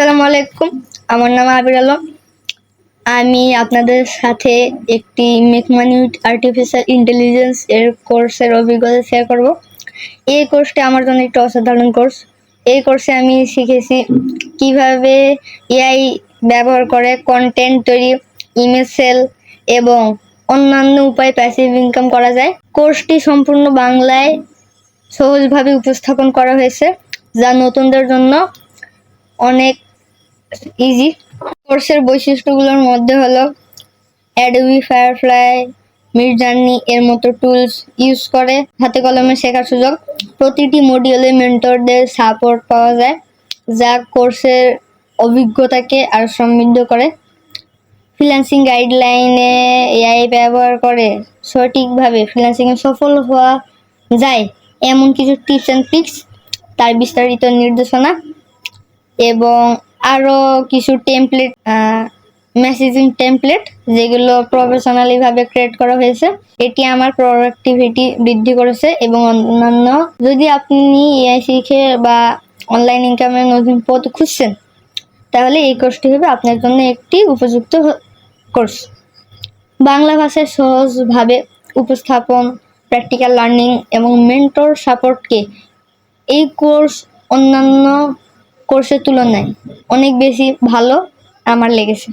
আসসালামু আলাইকুম। আমার নাম আবির আলম। আমি আপনাদের সাথে একটি মেকমানি আর্টিফিশিয়াল ইন্টেলিজেন্স এর কোর্সের অভিজ্ঞতা শেয়ার করব। এই কোর্সটি আমার জন্য একটি অসাধারণ কোর্স এই কোর্সে আমি শিখেছি কীভাবে এআই ব্যবহার করে কন্টেন্ট তৈরি ইমেজ সেল এবং অন্যান্য উপায়ে প্যাসিভ ইনকাম করা যায়। কোর্সটি সম্পূর্ণ বাংলায় সহজভাবে উপস্থাপন করা হয়েছে, যা নতুনদের জন্য অনেক ইজি কোর্সের বৈশিষ্ট্যগুলোর মধ্যে হলো অ্যাডোবি ফায়ারফ্লাই মিড জার্নি এর মতো টুলস ইউজ করে হাতে কলমে শেখার সুযোগ। প্রতিটি মডিউলে মেন্টরদের সাপোর্ট পাওয়া যায়, যা কোর্সের অভিজ্ঞতাকে আরও সমৃদ্ধ করে। ফ্রিল্যান্সিং গাইডলাইনে এআই ব্যবহার করে সঠিকভাবে ফ্রিল্যান্সিংয়ে সফল হওয়া যায়, এমন কিছু টিপস অ্যান্ড ট্রিক্স তার বিস্তারিত নির্দেশনা এবং আরও কিছু টেমপ্লেট মেসেজিং টেমপ্লেট যেগুলো প্রফেশনালিভাবে ক্রিয়েট করা হয়েছে। এটি আমার প্রোডাক্টিভিটি বৃদ্ধি করেছে এবং অন্যান্য যদি আপনি এআই শিখে বা অনলাইন ইনকামের নতুন পথ খুঁজছেন, তাহলে এই কোর্সটি হবে আপনার জন্য একটি উপযুক্ত কোর্স বাংলা ভাষায় সহজভাবে উপস্থাপন প্র্যাকটিক্যাল লার্নিং এবং মেন্টর সাপোর্টকে এই কোর্স অন্যান্য কোর্সের তুলনায় অনেক বেশি ভালো আমার লেগেছে।